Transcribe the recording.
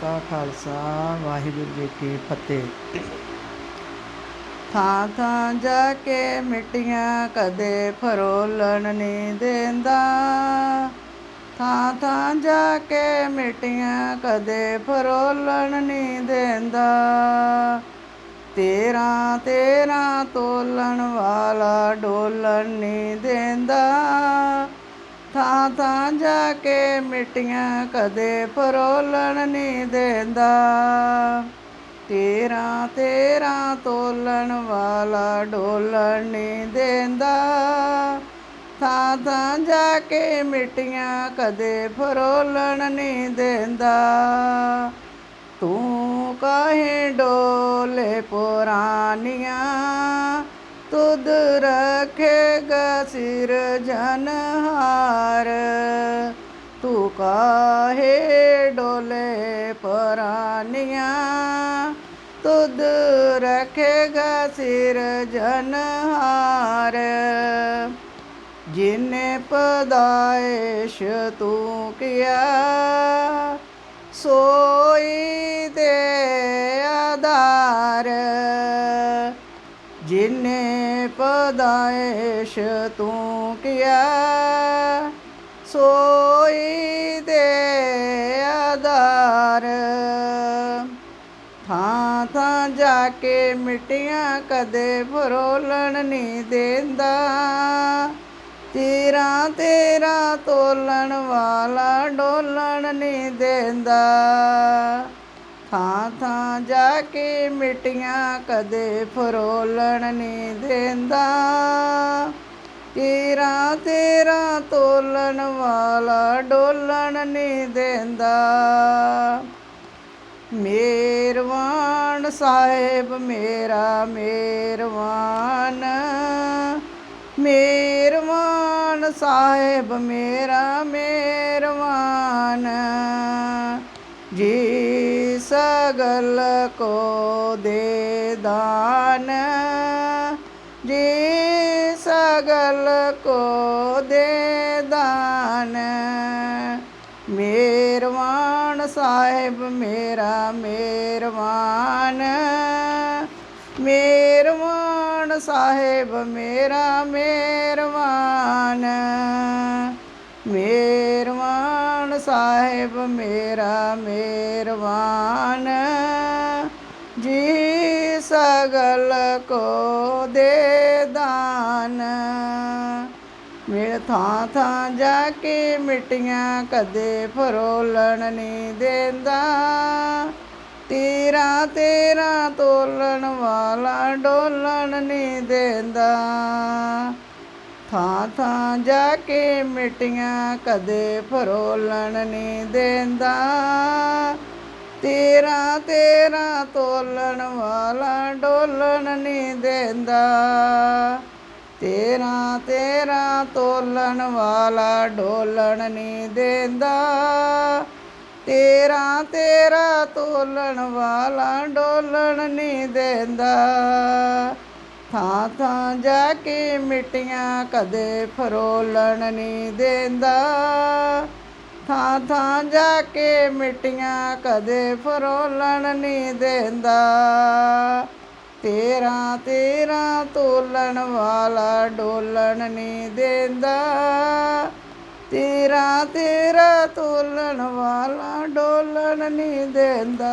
ਕਾ ਖਾਲਸਾ, ਵਾਹਿਗੁਰੂ ਜੀ ਕੀ ਫਤਿਹ। ਥਾਂ ਥਾਂ ਜਾ ਕੇ ਮਿੱਟੀਆਂ ਕਦੇ ਫਰੋਲਣ ਨਹੀਂ ਦਿੰਦਾ। ਥਾਂ ਥਾਂ ਜਾ ਕੇ ਮਿੱਟੀਆਂ ਕਦੇ ਫਰੋਲਣ ਨਹੀਂ ਦਿੰਦਾ। ਤੇਰਾ ਤੇਰਾ ਤੋਲਣ ਵਾਲਾ ਡੋਲਣ ਨਹੀਂ ਦਿੰਦਾ। ਤਾਂ ਜਾ ਕੇ ਮਿੱਟੀਆਂ ਕਦੇ ਫਰੋਲਣ ਨਹੀਂ ਦਿੰਦਾ। ਤੇਰਾ ਤੇਰਾ ਤੋਲਣ ਵਾਲਾ ਡੋਲਣ ਨਹੀਂ ਦਿੰਦਾ। ਥਾਂ ਥਾਂ ਜਾ ਕੇ ਮਿੱਟੀਆਂ ਕਦੇ ਫਰੋਲਣ ਨਹੀਂ ਦਿੰਦਾ। ਤੂੰ ਕਾਹੇ ਡੋਲੇ ਪੁਰਾਣੀਆਂ? ਤੁਧ ਰੱਖੇਗਾ ਸਿਰ ਜਨਹਾਰ। ਤੂੰ ਕਾਹੇ ਡੋਲੇ ਪਰਾਨੀਆਂ? ਤੁਧ ਰੱਖੇਗਾ ਸਿਰ ਜਨਹਾਰ। ਜਿਨੇ ਪਦਾਇਸ਼ ਤੂੰ ਕੀਆ ਪਦਾਇਸ਼ ਤੂੰ ਕੀਆ? ਸੋਈ ਦੇ ਆਧਾਰ। ਥਾਂ ਥਾਂ ਜਾ ਕੇ ਮਿੱਟੀਆਂ ਕਦੇ ਫਰੋਲਣ ਨਹੀਂ ਦਿੰਦਾ। ਤੇਰਾ ਤੇਰਾ ਤੋਲਣ ਵਾਲਾ ਡੋਲਣ ਨਹੀਂ ਦਿੰਦਾ। ਥਾਂ ਥਾਂ ਜਾ ਕੇ ਮਿੱਟੀਆਂ ਕਦੇ ਫਰੋਲਣ ਨਹੀਂ ਦਿੰਦਾ। ਤੇਰਾ ਤੇਰਾ ਤੋਲਣ ਵਾਲਾ ਡੋਲਣ ਨਹੀਂ ਦਿੰਦਾ। ਮੇਰਵਾਨ ਸਾਹਿਬ, ਮੇਰਾ ਮੇਰਵਾਨ ਮੇਰਵਾਨ ਸਾਹਿਬ, ਮੇਰਾ ਮੇਰਵਾਨ। ਜੀ ਸਗਲ ਕੋ ਦੇ ਦਾਨ। ਜੀ ਸਗਲ ਕੋ ਦੇ ਦਾਨ। ਮੇਰਵਾਨ ਸਾਹਿਬ, ਮੇਰਾ ਮੇਰਵਾਨ। ਮੇਰਵਾਨ ਸਾਹਿਬ, ਮੇਰਾ ਮੇਰਵਾਨ। ਮੇਰਵਾਨ ਸਾਹਿਬ ਮੇਰਾ ਮੇਰਵਾਨ ਜੀ ਸਗਲ ਕੋ ਦੇ ਦਾਨ। ਮੇਰੇ ਥਾਂ ਥਾਂ ਜਾ ਕੇ ਮਿੱਟੀਆਂ ਕਦੇ ਫਰੋਲਣ ਨਹੀਂ ਦਿੰਦਾ। ਤੇਰਾ ਤੇਰਾ ਤੋਲਣ ਵਾਲਾ ਡੋਲਣ ਨਹੀਂ ਦਿੰਦਾ। ਥਾਂ ਥਾਂ ਜਾ ਕੇ ਮਿੱਟੀਆਂ ਕਦੇ ਫਰੋਲਣ ਨਹੀਂ ਦੇਂਦਾ। ਤੇਰਾ ਤੇਰਾ ਤੋਲਣ ਵਾਲਾ ਡੋਲਣ ਨਹੀਂ ਦੇਂਦਾ। ਤੇਰਾ ਤੇਰਾ ਤੋਲਣ ਵਾਲਾ ਡੋਲਣ ਨਹੀਂ ਦੇਂਦਾ। ਤੇਰਾ ਤੇਰਾ ਤੋਲਣ ਵਾਲਾ ਡੋਲਣ ਨਹੀਂ ਦੇਂਦਾ। ਥਾਂ ਥਾਂ ਜਾ ਕੇ ਮਿੱਟੀਆਂ ਕਦੇ ਫਰੋਲਣ ਨਹੀਂ ਦਿੰਦਾ। ਥਾਂ ਥਾਂ ਜਾ ਕੇ ਮਿੱਟੀਆਂ ਕਦੇ ਫਰੋਲਣ ਨਹੀਂ ਦਿੰਦਾ। ਤੇਰਾ ਤੇਰਾ ਤੋਲਣ ਵਾਲਾ ਡੋਲਣ ਨਹੀਂ ਦਿੰਦਾ। ਤੇਰਾ ਤੇਰਾ ਤੋਲਣ ਵਾਲਾ ਡੋਲਣ ਨਹੀਂ ਦਿੰਦਾ।